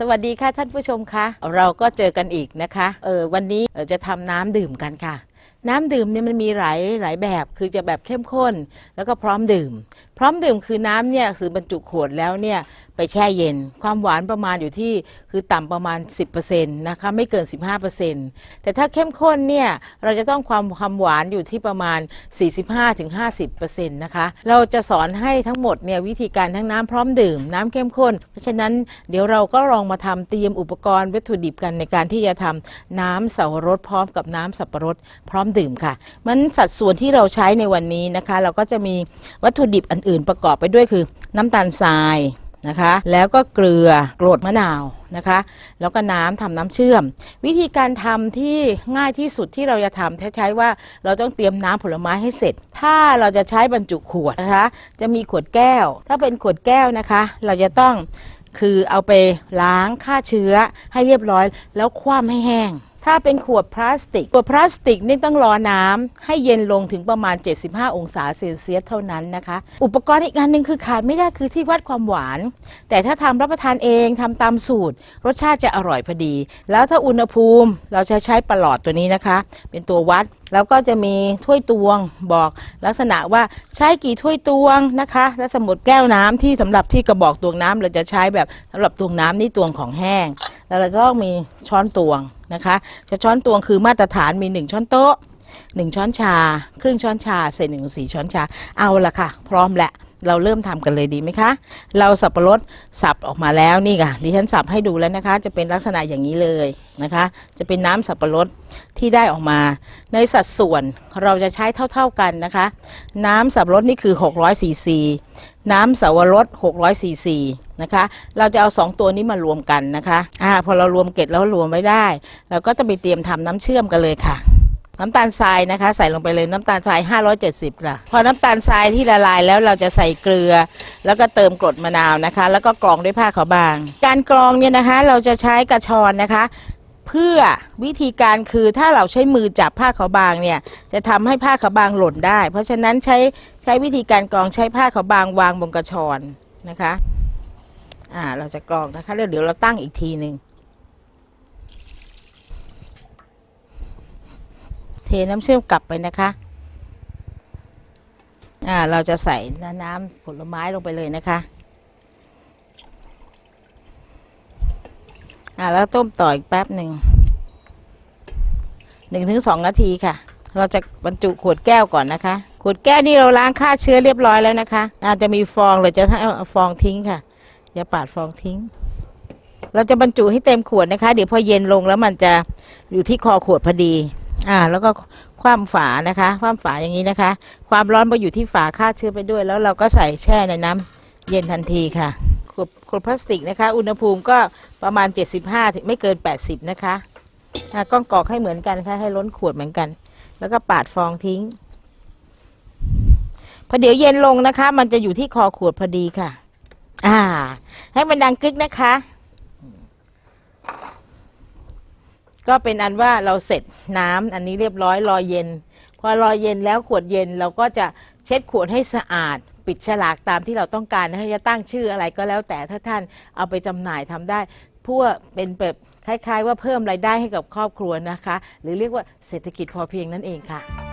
สวัสดีค่ะท่านผู้ชมคะเราก็เจอกันอีกนะคะเออวันนี้จะทำน้ำดื่มกันค่ะ น้ำดื่มเนี่ยมันมีหลายหลายแบบคือจะแบบเข้มข้น แล้วก็พร้อมดื่ม พร้อมดื่มคือน้ำเนี่ยคือบรรจุขวดแล้วเนี่ยไปแช่เย็น ความหวานประมาณอยู่ที่คือต่ำประมาณ 10%นะคะไม่เกิน 15%แต่ถ้าเข้มข้นเนี่ยเราจะต้องความความหวานอยู่ที่ประมาณ 45-50%นะคะเราจะสอนให้ทั้งหมดเนี่ยวิธีการทั้งน้ำพร้อมดื่มน้ำเข้มข้น เพราะฉะนั้นเดี๋ยวเราก็ลองมาทำเตรียมอุปกรณ์วัตถุดิบกันในการที่จะทำน้ำเสาวรสพร้อมกับน้ำสับปะรดพร้อมดื่มค่ะ มันสัดส่วนที่เราใช้ในวันนี้นะคะ เราก็จะมีวัตถุดิบอันอื่นประกอบไปด้วยคือ น้ำตาลทรายนะคะ แล้วก็เกลือกรดมะนาวนะคะ แล้วก็น้ำทำน้ำเชื่อม วิธีการทำที่ง่ายที่สุดที่เราจะทำใช้ว่าเราต้องเตรียมน้ำผลไม้ให้เสร็จ ถ้าเราจะใช้บรรจุขวดนะคะ จะมีขวดแก้ว ถ้าเป็นขวดแก้วนะคะ เราจะต้องคือเอาไปล้างฆ่าเชื้อให้เรียบร้อย แล้วคว่ำให้แห้ง ถ้าเป็นขวดพลาสติก ขวดพลาสติกนี่ต้องรอน้ำให้เย็นลงถึงประมาณ 75 องศาเซลเซียสเท่านั้นนะคะ อุปกรณ์อีกอันหนึ่งคือขาดไม่ได้คือที่วัดความหวาน แต่ถ้าทำรับประทานเองทำตามสูตร รสชาติจะอร่อยพอดี แล้วถ้าอุณหภูมิเราจะใช้ประหลอดตัวนี้นะคะ เป็นตัววัดแล้วก็จะมีถ้วยตวงบอกลักษณะว่าใช้กี่ถ้วยตวงนะคะ และสมุดแก้วน้ำที่สำหรับที่กระบอกตวงน้ำเราจะใช้แบบสำหรับตวงน้ำนี่ตวงของแห้ง แล้วเราก็ต้องมีช้อนตวง นะคะจะช้อนตวงคือมาตรฐานมี 1 ช้อนโต๊ะ 1 ช้อนชา ครึ่งช้อนชาเศษหนึ่งสี่ช้อนชาเอาละค่ะ พร้อมแล้วเราเริ่มทำกันเลยดีไหมคะ เราสับปะรดสับออกมาแล้วนี่ค่ะดิฉันสับให้ดูแล้วนะคะ จะเป็นลักษณะอย่างนี้เลยนะคะ จะเป็นน้ำสับปะรดที่ได้ออกมา ในสัดส่วนเราจะใช้เท่า ๆกันนะคะ น้ำสับปะรดนี่คือ600ซีซีน้ำสาวรส600ซีซี นะคะ เราจะเอา 2 ตัวนี้มารวมกันนะคะอ่าพอเรารวมเกล็ดแล้วรวมไม่ได้ เราก็จะไปเตรียมทำน้ำเชื่อมกันเลยค่ะ น้ำตาลทรายนะคะ ใส่ลงไปเลยน้ำตาลทราย 570ค่ะ พอน้ำตาลทรายที่ละลายแล้วเราจะใส่เกลือ แล้วก็เติมกรดมะนาวนะคะ แล้วก็กรองด้วยผ้าขาวบาง การกรองเนี่ยนะคะ เราจะใช้กระชอนนะคะเพื่อวิธีการคือถ้าเราใช้มือจับผ้าขาวบางเนี่ยจะทำให้ผ้าขาวบางหล่นได้ เพราะฉะนั้นใช้ใช้วิธีการกรองใช้ผ้าขาวบางวางบนกระชอนนะคะ อ่า เราจะกรองนะคะแล้วเดี๋ยวเราตั้งอีกทีหนึ่งเทน้ำเชื่อมกลับไปนะคะ อ่า เราจะใส่น้ำผลไม้ลงไปเลยนะคะ อ่า แล้วต้มต่ออีกแป๊บหนึ่งหนึ่งถึงสองนาทีค่ะ เราจะบรรจุขวดแก้วก่อนนะคะ ขวดแก้วนี่เราล้างฆ่าเชื้อเรียบร้อยแล้วนะคะอาจจะมีฟองเราจะให้ฟองทิ้งค่ะ อย่าปาดฟองทิ้ง เราจะบรรจุให้เต็มขวดนะคะ เดี๋ยวพอเย็นลงแล้วมันจะอยู่ที่คอขวดพอดี อ่า แล้วก็คว่ำฝานะคะ คว่ำฝาอย่างนี้นะคะ ความร้อนไปอยู่ที่ฝาฆ่าเชื้อไปด้วย แล้วเราก็ใส่แช่ในน้ำเย็นทันทีค่ะขวดขวดพลาสติกนะคะ อุณหภูมิก็ประมาณ 75ถึงไม่เกิน 80 นะคะอะก้องกรอกให้เหมือนกันค่ะ ให้ล้นขวดเหมือนกัน แล้วก็ปาดฟองทิ้งพอเดี๋ยวเย็นลงนะคะ มันจะอยู่ที่คอขวดพอดีค่ะ อ่า ให้มันดังกึกนะคะ ก็เป็นอันว่าเราเสร็จน้ำอันนี้เรียบร้อยรอเย็น พอรอเย็นแล้วขวดเย็นเราก็จะเช็ดขวดให้สะอาด ปิดฉลากตามที่เราต้องการให้จะตั้งชื่ออะไรก็แล้วแต่ถ้าท่านเอาไปจำหน่ายทำได้เพื่อเป็นแบบคล้าย ๆ ว่าเพิ่มรายได้ให้กับครอบครัวนะคะ หรือเรียกว่าเศรษฐกิจพอเพียงนั่นเองค่ะ